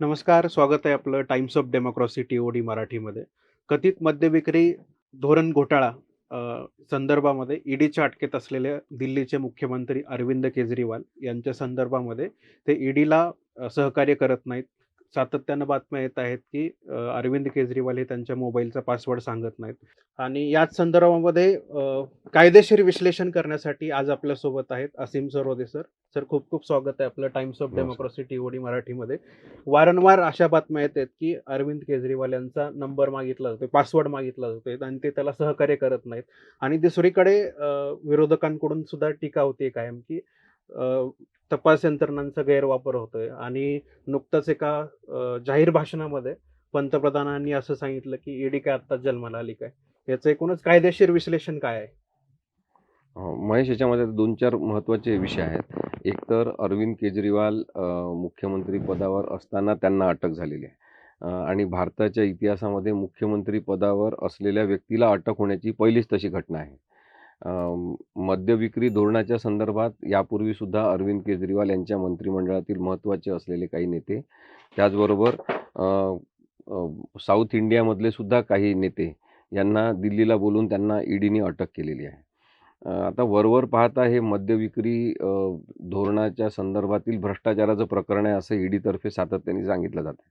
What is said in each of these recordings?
नमस्कार स्वागत आहे आपलं Times of Democracy T O D मराठीमध्ये. कथित मद्यविक्री धोरण घोटाळा संदर्भामध्ये ईडीच्या अटकेत असलेले दिल्लीचे मुख्यमंत्री अरविंद केजरीवाल यांच्या संदर्भामध्ये ते ईडीला सहकार्य करत नाहीत. सातत्यानं बातम्या येत आहेत की अरविंद केजरीवाल हे त्यांच्या मोबाईलचा पासवर्ड सांगत नाहीत. आणि याच संदर्भामध्ये कायदेशीर विश्लेषण करण्यासाठी आज आपल्यासोबत आहेत असीम सरोदे सर. सर खूप खूप स्वागत आहे आपलं Times of. Democracy T O D मराठीमध्ये. वारंवार अशा बातम्या येत आहेत की अरविंद केजरीवाल यांचा नंबर मागितला जातोय पासवर्ड मागितला जातोय आणि ते त्याला सहकार्य करत नाहीत. आणि दुसरीकडे विरोधकांकडून सुद्धा टीका होते कायम की तपास यंत्रणांचा गैरवापर होतोय आणि नुकतंच एका जाहीर भाषणामध्ये पंतप्रधानांनी असं सांगितलं की ईडी काय आत्ताच जन्माला आली काय? याचं एकूणच कायदेशीर विश्लेषण काय आहे? महेश याच्यामध्ये दोन चार महत्त्वाचे विषय आहेत. एक तर अरविंद केजरीवाल मुख्यमंत्री पदावर असताना त्यांना अटक झालेली आहे. आणि भारताच्या इतिहासामध्ये मुख्यमंत्री पदावर असलेल्या व्यक्तीला अटक होण्याची पहिलीच तशी घटना आहे. मद्यविक्री धोरणाच्या संदर्भात यापूर्वीसुद्धा अरविंद केजरीवाल यांच्या मंत्रिमंडळातील महत्त्वाचे असलेले काही नेते त्याचबरोबर साऊथ इंडियामधले सुद्धा काही नेते यांना दिल्लीला बोलून त्यांना ईडीने अटक केलेली आहे. आता वरवर पाहता हे मद्यविक्री धोरणाच्या संदर्भातील भ्रष्टाचाराचं प्रकरण आहे असं ईडीतर्फे सातत्याने सांगितलं जातं.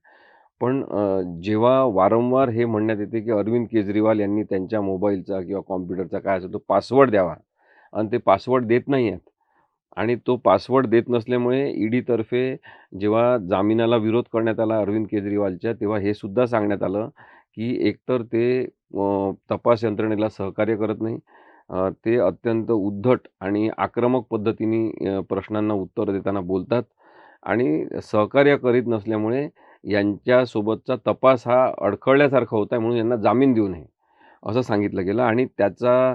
पण जेव्हा वारंवार हे म्हणण्यात येते की अरविंद केजरीवाल यांनी त्यांच्या मोबाईलचा किंवा कॉम्प्युटरचा काय असेल तो पासवर्ड द्यावा आणि ते पासवर्ड देत नाही आहेत आणि तो पासवर्ड देत नसल्यामुळे ईडीतर्फे जेव्हा जामिनाला विरोध करण्यात आला अरविंद केजरीवालच्या तेव्हा हे सुद्धा सांगण्यात आलं की एकतर ते तपास यंत्रणेला सहकार्य करत नाही. ते अत्यंत उद्धट आणि आक्रमक पद्धतीने प्रश्नांना उत्तर देताना बोलतात आणि सहकार्य करीत नसल्यामुळे यांच्यासोबतचा तपास हा अडखळल्यासारखा होता आहे म्हणून यांना जामीन देऊ नये असं सांगितलं गेलं. आणि त्याचा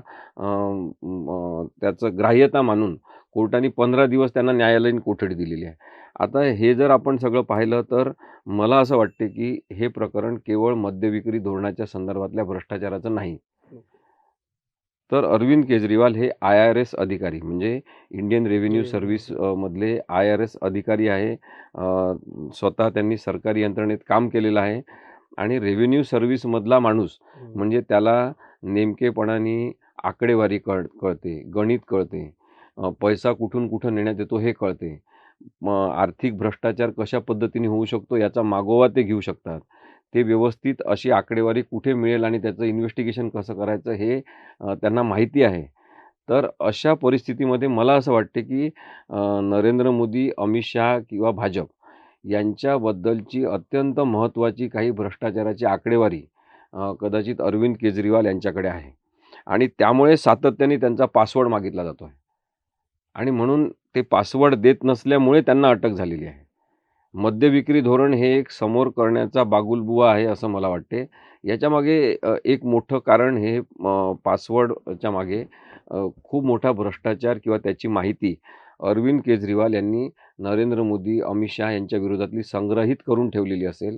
त्याचं ग्राह्यता मानून कोर्टाने पंधरा दिवस त्यांना न्यायालयीन कोठडी दिलेली आहे. आता हे जर आपण सगळं पाहिलं तर मला असं वाटते की हे प्रकरण केवळ मद्यविक्री धोरणाच्या संदर्भातल्या भ्रष्टाचाराचं नाही तर अरविंद केजरीवाल हे आय आर एस अधिकारी म्हणजे इंडियन रेव्हेन्यू. सर्व्हिस मधले आय आर एस अधिकारी आहे. स्वतः त्यांनी सरकारी यंत्रणेत काम केलेलं आहे. आणि रेव्हेन्यू सर्व्हिसमधला माणूस म्हणजे त्याला नेमकेपणाने आकडेवारी कळ कळते गणित कळते. पैसा कुठून कुठं नेण्यात येतो हे कळते. आर्थिक भ्रष्टाचार कशा पद्धतीने होऊ शकतो याचा मागोवा ते घेऊ शकतात. ते व्यवस्थित अशी आकडेवारी कुठे मिळेल आणि त्याचं इन्व्हेस्टिगेशन कसं करायचं हे त्यांना माहिती आहे. तर अशा परिस्थितीमध्ये मला असं वाटते की नरेंद्र मोदी अमित शहा किंवा भाजप यांच्याबद्दलची अत्यंत महत्त्वाची काही भ्रष्टाचाराची आकडेवारी कदाचित अरविंद केजरीवाल यांच्याकडे आहे. आणि त्यामुळे सातत्याने त्यांचा पासवर्ड मागितला जातो आहे आणि म्हणून ते पासवर्ड देत नसल्यामुळे त्यांना अटक झालेली आहे. मद्यविक्री धोरण हे एक समोर करण्याचा बागुलबुवा आहे असं मला वाटते. याच्यामागे एक मोठं कारण हे पासवर्डच्या मागे खूप मोठा भ्रष्टाचार किंवा त्याची माहिती अरविंद केजरीवाल यांनी नरेंद्र मोदी अमित शहा यांच्या विरोधातली संग्रहित करून ठेवलेली असेल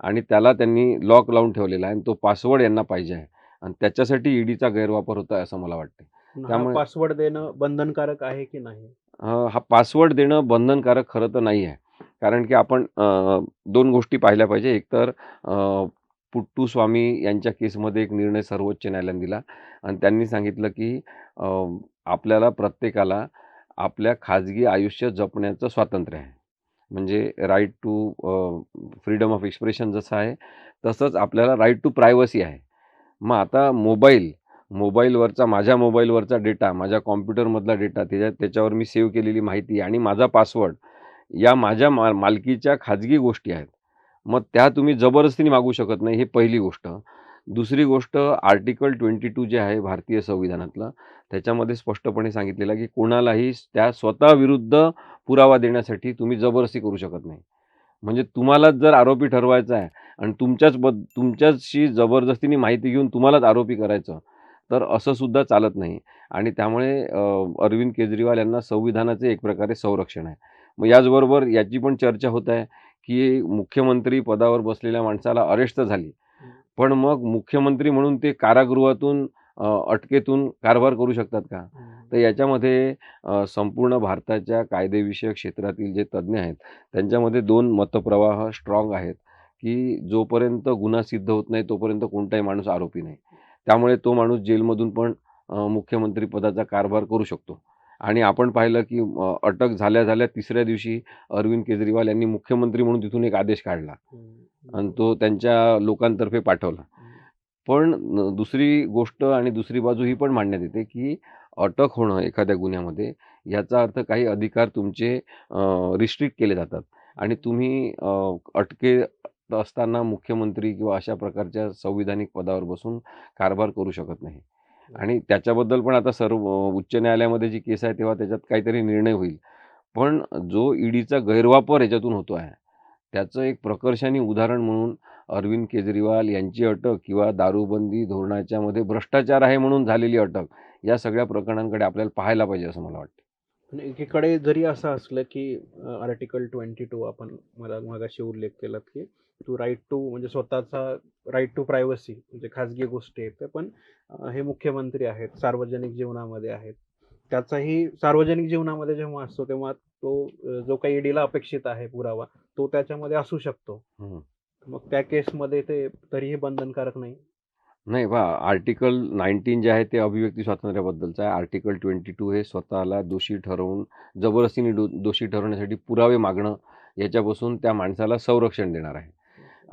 आणि त्याला त्यांनी लॉक लावून ठेवलेला आहे आणि तो पासवर्ड यांना पाहिजे आहे आणि त्याच्यासाठी ईडीचा गैरवापर होत आहे असं मला वाटते त्यामुळे- पासवर्ड देणं बंधनकारक आहे की नाही? हा पासवर्ड देणं बंधनकारक खरं तर नाही आहे. कारण की आपण दोन गोष्टी पाहिल्या पाहिजे. एक तर पुट्टू स्वामी यांच्या केसमध्ये एक निर्णय सर्वोच्च न्यायालयाने दिला आणि त्यांनी सांगितलं की आपल्याला प्रत्येकाला आपल्या खाजगी आयुष्य जपण्याचं स्वातंत्र्य आहे. म्हणजे right to freedom of expression जसं आहे तसंच आपल्याला राईट टू प्रायव्हसी आहे. मग आता मोबाईल मोबाईलवरचा माझ्या मोबाईलवरचा डेटा माझ्या कॉम्प्युटरमधला डेटा त्याच्या त्याच्यावर मी सेव्ह केलेली माहिती आणि माझा पासवर्ड या माझ्या मा मालकीच्या खाजगी गोष्टी आहेत. मग त्या तुम्ही जबरदस्तीने मागू शकत नाही ही पहिली गोष्ट. दुसरी गोष्ट आर्टिकल ट्वेंटी टू जे आहे भारतीय संविधानातलं त्याच्यामध्ये स्पष्टपणे सांगितलेलं की कोणालाही त्या स्वतःविरुद्ध पुरावा देण्यासाठी तुम्ही जबरदस्ती करू शकत नाही. म्हणजे तुम्हालाच जर आरोपी ठरवायचा आहे आणि तुमच्याच बद तुमच्याशी जबरदस्तीने माहिती घेऊन तुम्हालाच आरोपी करायचं तर असं सुद्धा चालत नाही. आणि त्यामुळे अरविंद केजरीवाल यांना संविधानाचे एक प्रकारे संरक्षण आहे. मग याचबरोबर याची पण चर्चा होत आहे की मुख्यमंत्री पदावर बसलेल्या माणसाला अरेस्ट झाली. पण मग मुख्यमंत्री म्हणून ते कारागृहातून अटकेतून कारभार करू शकतात का? तर याच्यामध्ये संपूर्ण भारताच्या कायदेविषयक क्षेत्रातील जे तज्ज्ञ आहेत त्यांच्यामध्ये दोन मतप्रवाह स्ट्रॉंग आहेत की जोपर्यंत गुन्हा सिद्ध होत नाही तोपर्यंत कोणताही माणूस आरोपी नाही. त्यामुळे तो माणूस जेलमधून पण मुख्यमंत्री पदाचा कारभार करू शकतो. आणि आपण पाहिलं की अटक झाल्या झाल्या तिसऱ्या दिवशी अरविंद केजरीवाल यांनी मुख्यमंत्री म्हणून तिथून एक आदेश काढला. आणि तो त्यांच्या लोकांतर्फे पाठवला. पण दुसरी गोष्ट आणि दुसरी बाजू ही पण मांडण्यात येते की अटक होणं एखाद्या गुन्ह्यामध्ये याचा अर्थ काही अधिकार तुमचे रिस्ट्रिक्ट केले जातात. आणि तुम्ही अ, अटकेत असताना मुख्यमंत्री किंवा अशा प्रकारच्या संविधानिक पदावर बसून कारभार करू शकत नाही. आणि त्याच्याबद्दल पण आता सर्व उच्च न्यायालयामध्ये जी केस आहे तेव्हा त्याच्यात काहीतरी निर्णय होईल. पण जो ईडीचा गैरवापर याच्यातून होतो आहे त्याचं एक प्रकर्षाने उदाहरण म्हणून अरविंद केजरीवाल यांची अटक किंवा दारूबंदी धोरणाच्यामध्ये भ्रष्टाचार आहे म्हणून झालेली अटक या सगळ्या प्रकरणांकडे आपल्याला पाहायला पाहिजे असं मला वाटतं. एकीकडे जरी असं असलं की आर्टिकल ट्वेंटी टू आपण मला मगाशी उल्लेख केलात की टू राईट टू म्हणजे स्वतःचा राईट टू प्रायव्हसी म्हणजे खाजगी गोष्टी आहेत पण हे मुख्यमंत्री आहेत सार्वजनिक जीवनामध्ये आहेत. त्याचाही सार्वजनिक जीवनामध्ये जेव्हा असतो तेव्हा तो जो काही ईडीला अपेक्षित आहे पुरावा तो त्याच्यामध्ये असू शकतो. मग त्या केसमध्ये ते तरीही बंधनकारक नाही. नाही बा आर्टिकल नाईन्टीन जे आहे ते अभिव्यक्ती स्वातंत्र्याबद्दलचं आहे. आर्टिकल ट्वेंटी टू हे स्वतःला दोषी ठरवून जबरदस्तीने दो दोषी ठरवण्यासाठी पुरावे मागणं याच्यापासून त्या माणसाला संरक्षण देणार आहे.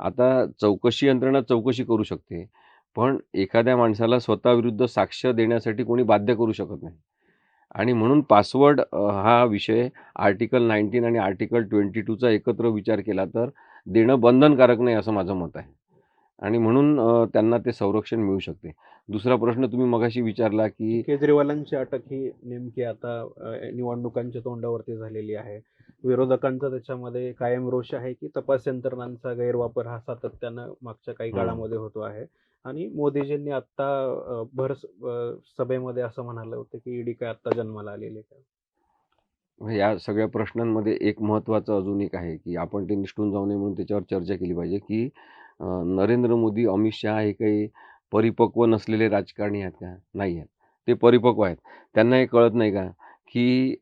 आता चौकशी यंत्रणा चौकशी करू शकते पण एखाद्या माणसाला स्वतःविरुद्ध साक्ष देण्यासाठी कोणी बाध्य करू शकत नाही. आणि म्हणून पासवर्ड हा विषय आर्टिकल नाईन्टीन आणि आर्टिकल ट्वेंटी टूचा एकत्र विचार केला तर देणं बंधनकारक नाही असं माझं मत आहे. आणि म्हणून त्यांना ते संरक्षण मिळू शकते. दुसरा प्रश्न तुम्ही मगाशी विचारला की केजरीवालांची अटक ही नेमकी आता निवडणुकांच्या तोंडावरती झालेली आहे. विरोधकांचा त्याच्यामध्ये कायम रोष आहे की तपास यंत्रणांचा गैरवापर हा सातत्यानं मागच्या काही. काळामध्ये होतो आहे. आणि मोदीजींनी आत्ता भर सभेमध्ये असं म्हणालं होतं की ईडी काय आत्ता जन्माला आलेली आहे का? या सगळ्या प्रश्नांमध्ये एक महत्त्वाचं अजून एक आहे की आपण ते निष्ठून जाऊ नये म्हणून त्याच्यावर चर्चा केली पाहिजे की नरेंद्र मोदी अमित शहा हे काही परिपक्व नसलेले राजकारणी आहेत का? नाही आहेत. ते परिपक्व आहेत. त्यांना हे कळत नाही का की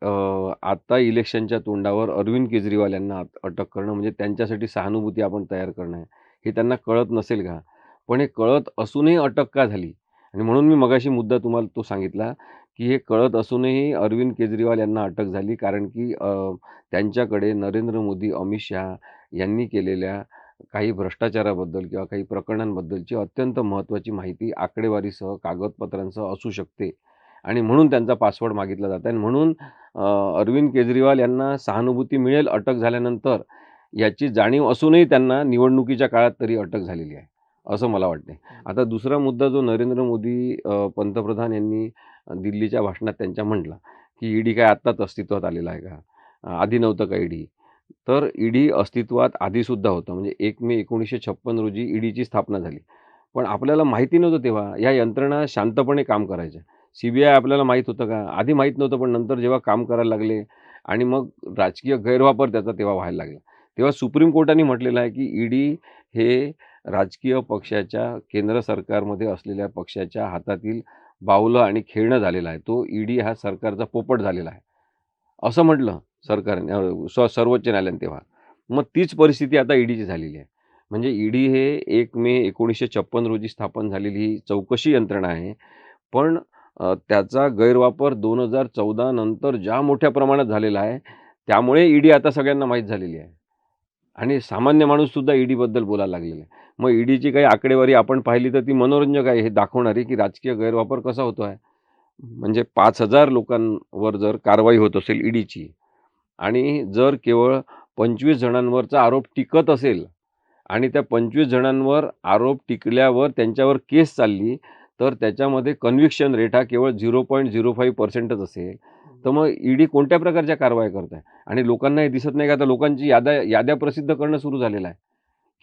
आता इलेक्शनच्या तोंडावर अरविंद केजरीवाल यांना अटक करणं म्हणजे त्यांच्यासाठी सहानुभूती आपण तयार करणं आहे हे त्यांना कळत नसेल का? पण हे कळत असूनही अटक का झाली? आणि म्हणून मी मगाशी मुद्दा तुम्हाला तो सांगितला की हे कळत असूनही अरविंद केजरीवाल यांना अटक झाली कारण की त्यांच्याकडे नरेंद्र मोदी अमित शहा यांनी केलेल्या काही भ्रष्टाचाराबद्दल किंवा काही प्रकरणांबद्दलची अत्यंत महत्त्वाची माहिती आकडेवारीसह कागदपत्रांसह असू शकते. आणि म्हणून त्यांचा पासवर्ड मागितला जात. आहे आणि म्हणून अरविंद केजरीवाल यांना सहानुभूती मिळेल अटक झाल्यानंतर. याची जाणीव असूनही त्यांना निवडणुकीच्या काळात तरी अटक झालेली आहे असं मला वाटते आता दुसरा मुद्दा जो नरेंद्र मोदी पंतप्रधान यांनी दिल्लीच्या भाषणात त्यांच्या म्हटला की ईडी काय आत्ताच अस्तित्वात आलेला आहे का? आधी नव्हतं का ईडी? तर ईडी अस्तित्वात आधीसुद्धा होतं. म्हणजे एक मे एकोणीसशे छप्पन रोजी ईडीची स्थापना झाली. पण आपल्याला माहिती नव्हतं तेव्हा या यंत्रणा शांतपणे काम करायच्या. सी बी आय आपल्याला माहीत होतं का? आधी माहीत नव्हतं पण नंतर जेव्हा काम करायला लागले आणि मग राजकीय गैरवापर त्याचा तेव्हा व्हायला लागला. तेव्हा सुप्रीम कोर्टाने म्हटलेलं आहे की ईडी हे राजकीय पक्षाच्या केंद्र सरकारमध्ये असलेल्या पक्षाच्या हातातील बावलं आणि खेळणं झालेलं आहे. तो ईडी हा सरकारचा पोपट झालेला आहे. असं म्हटलं सरकारने स स्व सर्वोच्च न्यायालयाने तेव्हा. मग तीच परिस्थिती आता ईडीची झालेली आहे. म्हणजे ईडी हे एक मे एकोणीसशे छप्पन रोजी स्थापन झालेली ही चौकशी यंत्रणा आहे. पण त्याचा गैरवापर दोन हजार चौदा नंतर ज्या मोठ्या प्रमाणात झालेला आहे त्यामुळे ईडी आता सगळ्यांना माहीत झालेली आहे. आणि सामान्य माणूससुद्धा ईडीबद्दल बोलायला लागलेला आहे. मग ईडीची काही आकडेवारी आपण पाहिली तर ती मनोरंजक आहे हे दाखवणारी की राजकीय गैरवापर कसा होतो आहे म्हणजे पाच हजार लोकांवर जर कारवाई होत असेल ईडीची आणि जर केवळ पंचवीस जणांवरचा आरोप टिकत असेल आणि त्या पंचवीस जणांवर आरोप टिकल्यावर त्यांच्यावर केस चालली तर त्याच्यामध्ये कन्व्हिक्शन रेट हा केवळ झिरो पॉईंट झिरो फाईव्ह पर्सेंटच असेल. तर मग ईडी कोणत्या प्रकारच्या कारवाया करत आहे आणि लोकांना हे दिसत नाही का? आता लोकांची याद्या याद्या प्रसिद्ध करणं सुरू झालेलं आहे.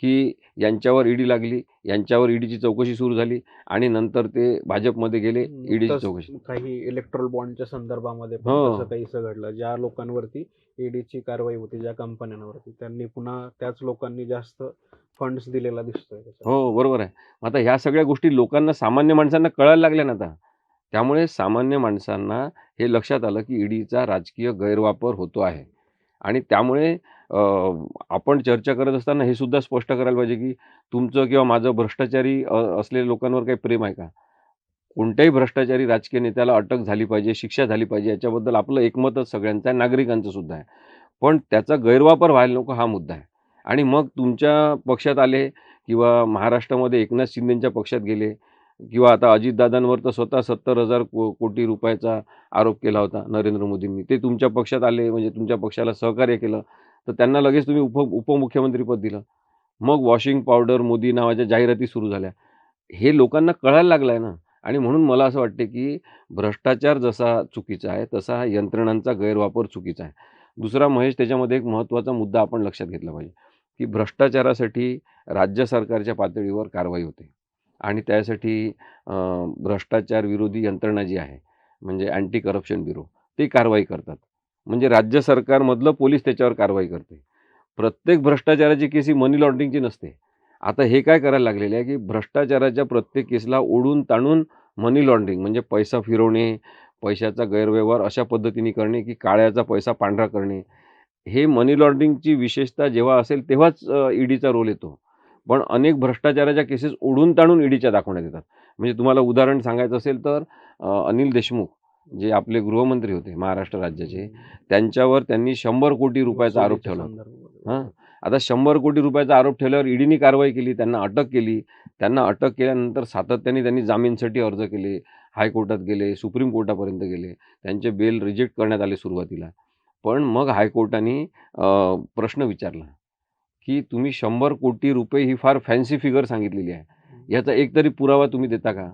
की यांच्यावर ईडी लागली यांच्यावर ईडीची चौकशी सुरू झाली आणि नंतर ते भाजपमध्ये गेले ईडीची चौकशी काही इलेक्ट्रॉल बॉन्डच्या संदर्भामध्ये हो. काहीसं घडलं. ज्या लोकांवरती ईडीची कारवाई होती ज्या कंपन्यांवरती त्यांनी पुन्हा त्याच लोकांनी जास्त फंड्स दिलेला दिसतोय. हो बरोबर आहे. आता ह्या सगळ्या गोष्टी लोकांना सामान्य माणसांना कळायला लागल्या ना आता? त्यामुळे सामान्य माणसांना हे लक्षात आलं की ईडीचा राजकीय गैरवापर होतो आहे. आणि त्यामुळे आपण चर्चा करत असताना हे सुद्धा स्पष्ट करायला पाहिजे की तुमचं किंवा माझं भ्रष्टाचारी असलेल्या लोकांवर काही प्रेम आहे का? कोणत्याही भ्रष्टाचारी राजकीय नेत्याला अटक झाली पाहिजे शिक्षा झाली पाहिजे याच्याबद्दल आपलं एकमतच सगळ्यांचं आहे नागरिकांचं सुद्धा आहे. पण त्याचा गैरवापर व्हायला नको हा मुद्दा आहे. आणि मग तुमच्या पक्षात आले किंवा महाराष्ट्रामध्ये एकनाथ शिंदेंच्या पक्षात गेले किंवा आता अजितदादांवर तर स्वतः सत्तर हजार को कोटी रुपयाचा आरोप केला होता नरेंद्र मोदींनी. ते तुमच्या पक्षात आले म्हणजे तुमच्या पक्षाला सहकार्य केलं. तर त्यांना लगेच तुम्ही उप उपमुख्यमंत्रीपद दिलं. मग वॉशिंग पावडर मोदी नावाच्या जाहिराती सुरू झाल्या. हे लोकांना कळायला लागलं आहे ना. आणि म्हणून मला असं वाटते की भ्रष्टाचार जसा चुकीचा आहे तसा हा यंत्रणांचा गैरवापर चुकीचा आहे. दुसरा महेश त्याच्यामध्ये एक महत्त्वाचा मुद्दा आपण लक्षात घेतला पाहिजे की भ्रष्टाचारासाठी राज्य सरकारच्या पातळीवर कारवाई होते. आणि त्यासाठी भ्रष्टाचार विरोधी यंत्रणा जी आहे म्हणजे अँटी करप्शन ब्युरो ते कारवाई करतात. म्हणजे राज्य सरकारमधलं पोलीस त्याच्यावर कारवाई करते. प्रत्येक भ्रष्टाचाराची केस ही मनी लॉन्ड्रिंगची नसते. आता हे काय करायला लागलेले आहे की भ्रष्टाचाराच्या प्रत्येक केसला ओढून ताणून मनी लॉन्ड्रिंग म्हणजे पैसा फिरवणे पैशाचा गैरव्यवहार अशा पद्धतीने करणे की काळ्याचा पैसा पांढरा करणे. हे मनी लॉन्ड्रिंगची विशेषता जेव्हा असेल तेव्हाच ईडीचा रोल येतो. पण अनेक भ्रष्टाचाराच्या केसेस ओढून ताणून ईडीच्या दाखवण्यात येतात. म्हणजे तुम्हाला उदाहरण सांगायचं असेल तर अनिल देशमुख. जे आपले गृहमंत्री होते महाराष्ट्र राज्याचे त्यांच्यावर त्यांनी शंभर कोटी रुपयाचा आरोप ठेवला. हां. आता शंभर कोटी रुपयाचा आरोप ठेवल्यावर ईडीने कारवाई केली त्यांना अटक केली. त्यांना अटक केल्यानंतर सातत्याने त्यांनी जामीनसाठी अर्ज केले हायकोर्टात गेले सुप्रीम कोर्टापर्यंत गेले. त्यांचे बेल रिजेक्ट करण्यात आले सुरुवातीला. पण मग हायकोर्टाने प्रश्न विचारला की तुम्ही शंभर कोटी रुपये ही फार फॅन्सी फिगर सांगितलेली आहे. याचा एक तरी पुरावा तुम्ही देता का?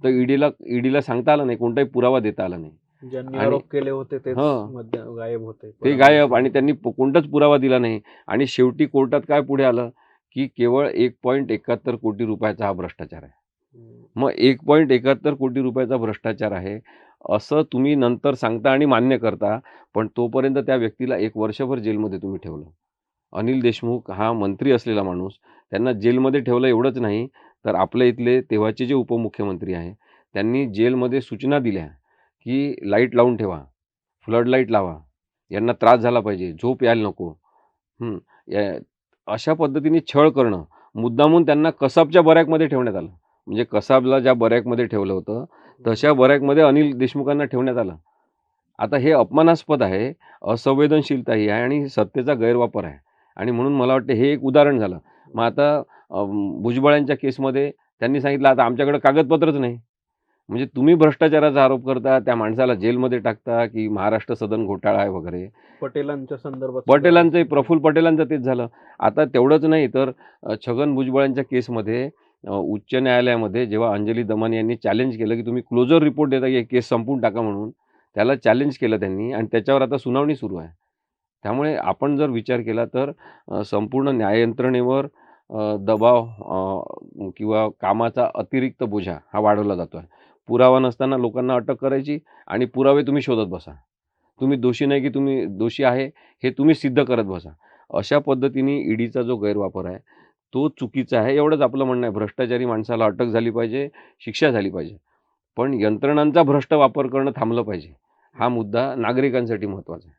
तर ईडीला ईडीला सांगता आलं नाही कोणताही पुरावा देता आला नाही. ज्यांनी आरोप केले होते. मध्य गायब होते. ते गायब आणि त्यांनी कोणताच पुरावा दिला नाही. आणि शेवटी कोर्टात काय पुढे आलं? की केवळ एक पॉईंट एकाहत्तर कोटी रुपयाचा हा भ्रष्टाचार आहे. मग एक पॉईंट एकाहत्तर कोटी रुपयाचा भ्रष्टाचार आहे. असं तुम्ही नंतर सांगता आणि मान्य करता पण तोपर्यंत त्या व्यक्तीला एक वर्षभर जेलमध्ये तुम्ही ठेवलं. अनिल देशमुख हा मंत्री असलेला माणूस त्यांना जेलमध्ये ठेवलं एवढंच नाही तर आपल्या इथले तेव्हाचे जे उपमुख्यमंत्री आहे त्यांनी जेलमध्ये सूचना दिल्या की लाइट लावून ठेवा फ्लड लाइट लावा यांना त्रास झाला पाहिजे झोप यायला नको. या अशा पद्धतीने छळ करणं मुद्दामून त्यांना कसाबच्या बऱ्याकमध्ये ठेवण्यात आलं. म्हणजे कसाबला ज्या बऱ्याकमध्ये ठेवलं होतं तशा बऱ्याकमध्ये अनिल देशमुखांना ठेवण्यात आलं. आता हे अपमानास्पद आहे असंवेदनशीलता ही आहे आणि सत्तेचा गैरवापर आहे. आणि म्हणून मला वाटतं हे एक उदाहरण झालं. मग आता भुजबळांच्या केसमध्ये त्यांनी सांगितलं आता आमच्याकडे कागदपत्रच नाही. म्हणजे तुम्ही भ्रष्टाचाराचा आरोप करता त्या माणसाला जेलमध्ये टाकता की महाराष्ट्र सदन घोटाळा आहे वगैरे. पटेलांच्या संदर्भात पटेलांचं प्रफुल्ल पटेलांचं तेच झालं. आता तेवढंच नाही तर छगन भुजबळांच्या केसमध्ये उच्च न्यायालयामध्ये जेव्हा अंजली दमानी यांनी चॅलेंज केलं की तुम्ही क्लोजर रिपोर्ट देता की हे केस संपवून टाका म्हणून त्याला चॅलेंज केलं त्यांनी आणि त्याच्यावर आता सुनावणी सुरू आहे. त्यामुळे आपण जर विचार केला तर संपूर्ण न्याययंत्रणेवर दबाव किंवा कामाचा अतिरिक्त बोजा हा वाढवला जातो आहे. पुरावा नसताना लोकांना अटक करायची आणि पुरावे तुम्ही शोधत बसा. तुम्ही दोषी नाही की तुम्ही दोषी आहे हे तुम्ही सिद्ध करत बसा. अशा पद्धतीने ईडीचा जो गैरवापर आहे तो चुकीचा आहे एवढंच आपलं म्हणणं आहे. भ्रष्टाचारी माणसाला अटक झाली पाहिजे शिक्षा झाली पाहिजे. पण यंत्रणांचा भ्रष्ट वापर करणं थांबलं पाहिजे. हा मुद्दा नागरिकांसाठी महत्त्वाचा आहे.